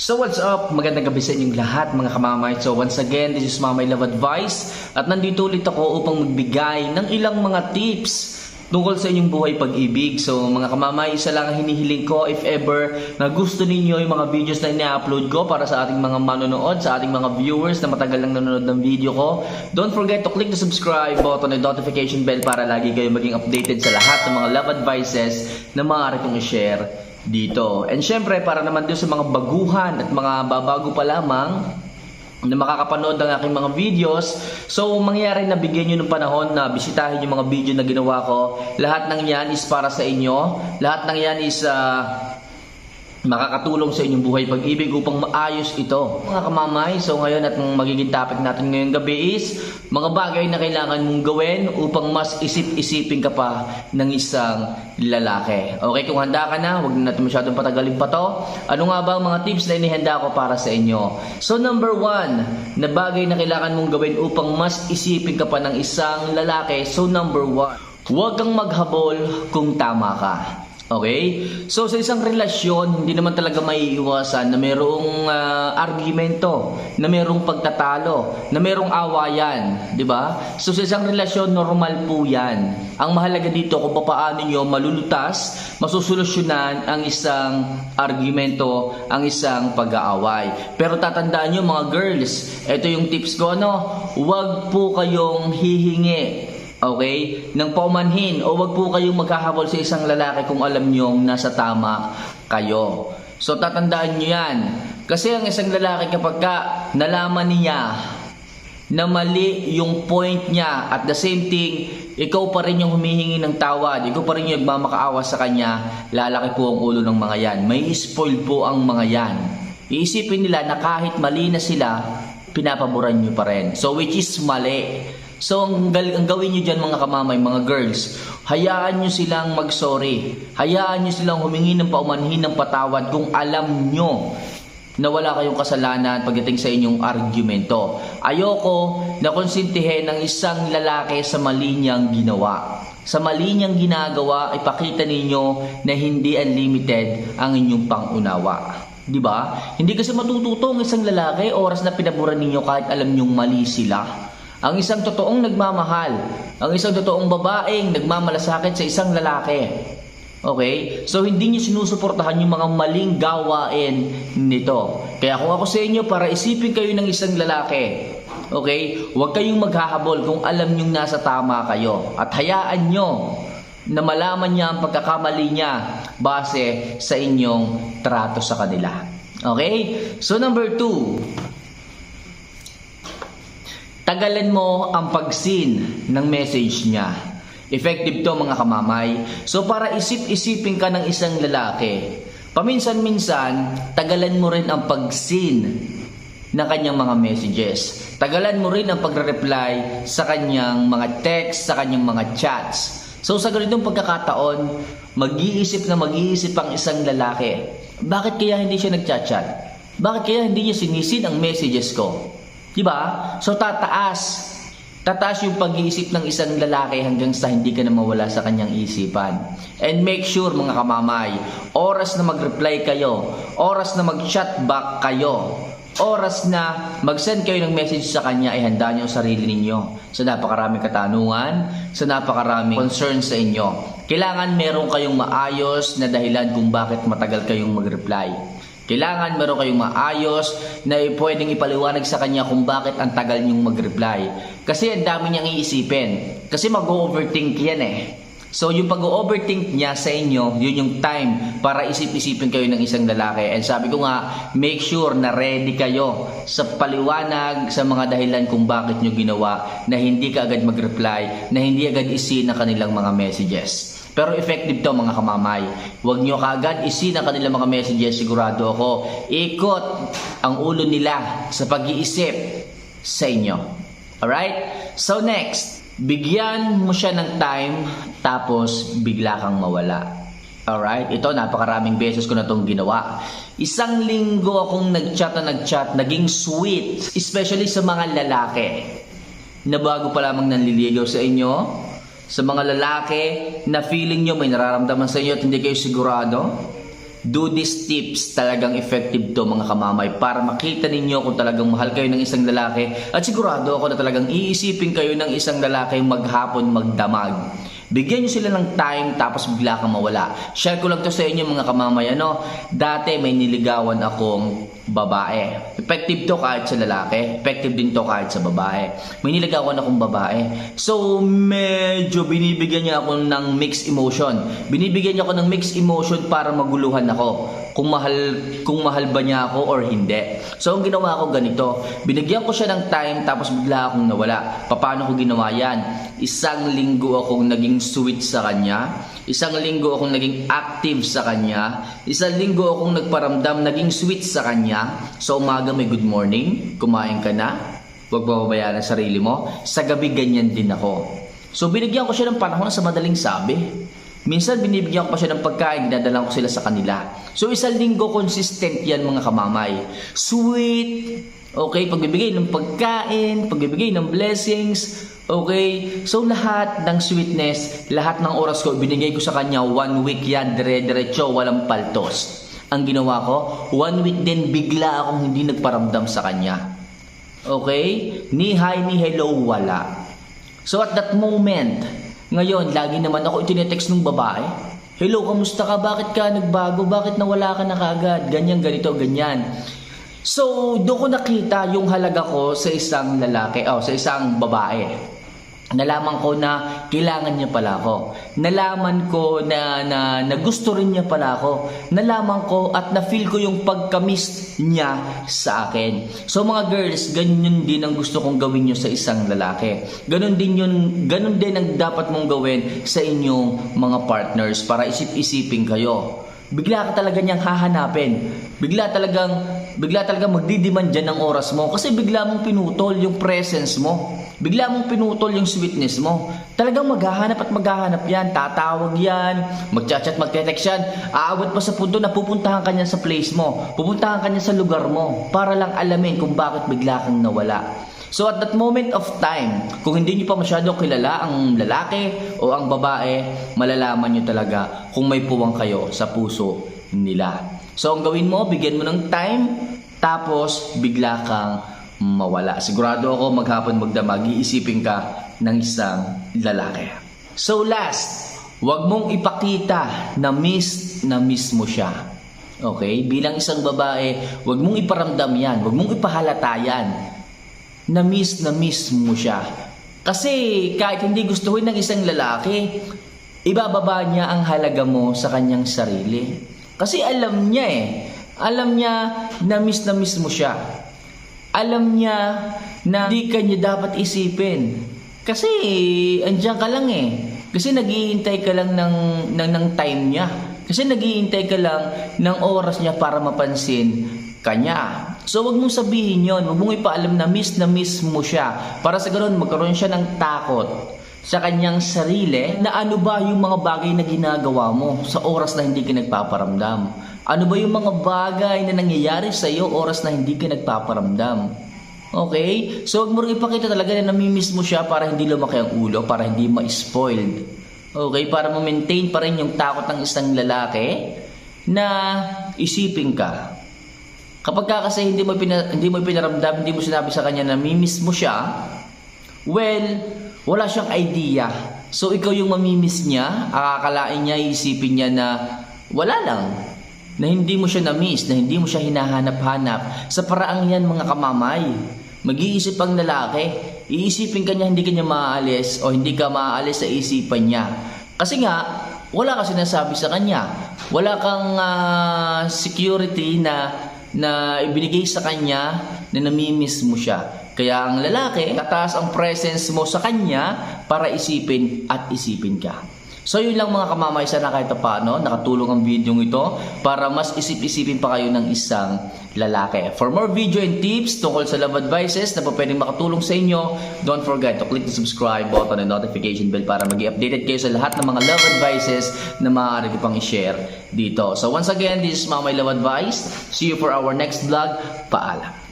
So what's up? Magandang gabi sa inyong lahat mga kamamay. So once again, this is Mamay Love Advice at nandito ulit ako upang magbigay ng ilang mga tips tungkol sa inyong buhay pag-ibig. So mga kamamay, isa lang ang hinihiling ko if ever na gusto ninyo yung mga videos na ina-upload ko para sa ating mga manonood, sa ating mga viewers na matagal lang nanonood ng video ko. Don't forget to click the subscribe button and notification bell para lagi kayo maging updated sa lahat ng mga love advices na maaari kong i-share dito. And syempre, para naman din sa mga baguhan at mga babago pa lamang na makakapanood ng aking mga videos. So, mangyari na bigyan nyo ng panahon na bisitahin yung mga video na ginawa ko. Lahat ng yan is para sa inyo. Lahat ng yan is ah, makakatulong sa inyong buhay pag-ibig upang maayos ito. Mga kamamay, so ngayon at magiging topic natin ngayong gabi is mga bagay na kailangan mong gawin upang mas isip-isipin ka pa ng isang lalaki. Okay, kung handa ka na, huwag na natin masyadong patagalin pa to. Ano nga ba ang mga tips na inihanda ko para sa inyo? So number one, na bagay na kailangan mong gawin upang mas isipin ka pa ng isang lalaki. So number one, huwag kang maghabol kung tama ka. Okay? So sa isang relasyon, hindi naman talaga maiiwasan na merong ah, argumento, na merong pagtatalo, na merong awayan, 'di ba? So sa isang relasyon, normal po 'yan. Ang mahalaga dito kung paano niyo malulutas, masusolusyonan ang isang argumento, ang isang pag-aaway. Pero tatandaan niyo mga girls, ito yung tips ko ano, huwag po kayong hihingi Okay? Nang paumanhin o wag po kayong magkahabol sa isang lalaki kung alam nyong nasa tama kayo. So tatandaan nyo yan. Kasi ang isang lalaki kapag ka nalaman niya na mali yung point niya at the same thing, ikaw pa rin yung humihingi ng tawad, ikaw pa rin yung nagmamakaawa sa kanya, lalaki po ang ulo ng mga yan. May spoil po ang mga yan. Iisipin nila na kahit mali na sila, pinapaboran nyo pa rin. So which is mali. So ang, ang gawin nyo dyan mga kamamay, mga girls, hayaan nyo silang mag-sorry. Hayaan nyo silang humingi ng paumanhin ng patawad kung alam nyo na wala kayong kasalanan pagdating sa inyong argumento. Ayoko na konsintihin ng isang lalaki sa mali niyang ginawa. Sa mali niyang ginagawa, ipakita ninyo na hindi unlimited ang inyong pangunawa. Di ba? Hindi kasi matututo ang isang lalaki oras na pinaburan ninyo kahit alam nyong mali sila. Ang isang totoong nagmamahal, ang isang totoong babaeng nagmamalasakit sa isang lalaki. Okay? So hindi niyo sinusuportahan yung mga maling gawain nito. Kaya kung ako sa inyo para isipin kayo ng isang lalaki, okay? Huwag kayong maghahabol kung alam niyong nasa tama kayo. At hayaan nyo na malaman niya ang pagkakamali niya base sa inyong trato sa kanila. Okay? So number two, tagalan mo ang pag-seen ng message niya. Effective to mga kamamay. So para isip-isipin ka ng isang lalaki, paminsan-minsan, tagalan mo rin ang pag-seen ng kanyang mga messages. Tagalan mo rin ang pagre-reply sa kanyang mga text, sa kanyang mga chats. So sa ganitong pagkakataon, mag-iisip na mag-iisip ang isang lalaki. Bakit kaya hindi siya nagchat-chat? Bakit kaya hindi niya sinisid ang messages ko? Diba? So tataas. Tataas yung pag-iisip ng isang lalaki hanggang sa hindi ka na mawala sa kanyang isipan. And make sure mga kamamay, oras na mag-reply kayo, oras na mag-chat back kayo, oras na mag-send kayo ng message sa kanya ay handa niyo ang sarili ninyo sa napakaraming katanungan, sa napakaraming concern sa inyo. Kailangan meron kayong maayos na dahilan kung bakit matagal kayong mag-reply. Kailangan meron kayong maayos na pwedeng ipaliwanag sa kanya kung bakit ang tagal niyong mag-reply. Kasi ang dami niyang iisipin. Kasi mag-overthink yan eh. So yung pag-overthink niya sa inyo, yun yung time para isip-isipin kayo ng isang lalaki. And sabi ko nga, make sure na ready kayo sa paliwanag sa mga dahilan kung bakit nyo ginawa na hindi ka agad mag-reply, na hindi agad isin ang kanilang mga messages. Pero effective to mga kamamay. Huwag nyo kaagad isin ang kanilang mga messages, sigurado ako. Ikot ang ulo nila sa pag-iisip sa inyo. Alright? So next, bigyan mo siya ng time tapos bigla kang mawala. Alright? Ito, napakaraming beses ko na itong ginawa. Isang linggo akong nag-chat na nag-chat, naging sweet. Especially sa mga lalaki na bago pa lamang nanliligaw sa inyo. Sa mga lalaki na feeling nyo may nararamdaman sa inyo at hindi kayo sigurado. do these tips talagang effective to mga kamamay para makita ninyo kung talagang mahal kayo ng isang lalaki at sigurado ako na talagang iisipin kayo ng isang lalaki maghapon magdamag. Bigyan nyo sila ng time tapos bigla kang mawala. Share ko lang to sa inyo mga kamamay. Ano? Dati may niligawan akong babae. Effective to kahit sa lalaki. Effective din to kahit sa babae. May niligawan akong babae. So, medyo binibigyan niya ako ng mixed emotion. Binibigyan niya ako ng mixed emotion para maguluhan ako. Kung mahal, kung mahal ba niya ako or hindi. So, ang ginawa ko ganito. Binigyan ko siya ng time tapos bigla akong nawala. Paano ko ginawa yan? Isang linggo akong naging sweet sa kanya. Isang linggo akong naging active sa kanya. Isang linggo akong nagparamdam, naging sweet sa kanya. Sa umaga may good morning, kumain ka na. Huwag bababayaan ang sarili mo. Sa gabi ganyan din ako. So binigyan ko siya ng panahon sa madaling sabi. Minsan binibigyan ko pa siya ng pagkain, dinadalang ko sila sa kanila. So isang linggo consistent yan mga kamamay. Sweet, okay, pagbibigay ng pagkain, pagbibigay ng blessings, okay. So lahat ng sweetness, lahat ng oras ko, binigay ko sa kanya one week yan, dire-diretso, walang paltos. Ang ginawa ko, one week din bigla akong hindi nagparamdam sa kanya. Okay? Ni hi, ni hello, wala. So at that moment, ngayon, lagi naman ako itinetext ng babae. Hello, kamusta ka? Bakit ka nagbago? Bakit nawala ka na kagad? Ganyan, ganito, ganyan. So, doon ko nakita yung halaga ko sa isang lalaki, oh, sa isang babae. Nalaman ko na kailangan niya pala ako. Nalaman ko na, na, na gusto rin niya pala ako. Nalaman ko at na-feel ko yung pagkamis niya sa akin. So mga girls, ganyan din ang gusto kong gawin niyo sa isang lalaki. Ganon din yun, ganon din ang dapat mong gawin sa inyong mga partners para isip-isipin kayo. Bigla ka talaga niyang hahanapin. Bigla talagang bigla talagang magdidiman diyan ng oras mo kasi bigla mong pinutol yung presence mo. Bigla mong pinutol yung sweetness mo. Talagang maghahanap at maghahanap yan. Tatawag yan, magchat-chat, magte-text yan. Aabot pa sa punto na pupuntahan ka niya sa place mo. Pupuntahan ka niya sa lugar mo para lang alamin kung bakit bigla kang nawala. So at that moment of time, kung hindi niyo pa masyado kilala ang lalaki o ang babae, malalaman niyo talaga kung may puwang kayo sa puso nila. So ang gawin mo, bigyan mo ng time, tapos bigla kang mawala. Sigurado ako maghapon magdamag, iisipin ka ng isang lalaki. So last, wag mong ipakita na miss na miss mo siya. Okay? Bilang isang babae, wag mong iparamdam yan. Wag mong ipahalata yan na miss na miss mo siya. Kasi kahit hindi gustuhin ng isang lalaki, ibababa niya ang halaga mo sa kanyang sarili. Kasi alam niya eh. Alam niya na miss na miss mo siya. Alam niya na hindi ka niya dapat isipin. Kasi andiyan ka lang eh. Kasi naghihintay ka lang ng, ng, ng time niya. Kasi naghihintay ka lang ng oras niya para mapansin kanya. So wag mong sabihin yon, wag mong ipaalam na miss na miss mo siya. Para sa ganoon magkaroon siya ng takot sa kanyang sarili na ano ba yung mga bagay na ginagawa mo sa oras na hindi ka nagpaparamdam. Ano ba yung mga bagay na nangyayari sa iyo oras na hindi ka nagpaparamdam. Okay? So wag mo rin ipakita talaga na namimiss mo siya para hindi lumaki ang ulo, para hindi ma-spoiled. Okay? Para ma-maintain pa rin yung takot ng isang lalaki na isipin ka. Kapag ka kasi hindi mo pina, hindi mo pinaramdam, hindi mo sinabi sa kanya na mimiss mo siya, well, wala siyang idea. So ikaw yung mamimiss niya, akakalain niya, isipin niya na wala lang. Na hindi mo siya na-miss, na hindi mo siya hinahanap-hanap. Sa paraang yan mga kamamay, mag-iisip ang lalaki, iisipin ka niya hindi ka niya maaalis o hindi ka maaalis sa isipan niya. Kasi nga, wala ka sinasabi sa kanya. Wala kang ah, security na na ibinigay sa kanya na namimiss mo siya. Kaya ang lalaki, tataas ang presence mo sa kanya para isipin at isipin ka. So yun lang mga kamamay, sana kahit paano nakatulong ang video ito para mas isip-isipin pa kayo ng isang lalaki. For more video and tips tungkol sa love advices na po pwedeng makatulong sa inyo, don't forget to click the subscribe button and notification bell para maging updated kayo sa lahat ng mga love advices na maaari ko pang i-share dito. So once again, this is Mamay Love Advice. See you for our next vlog. Paalam.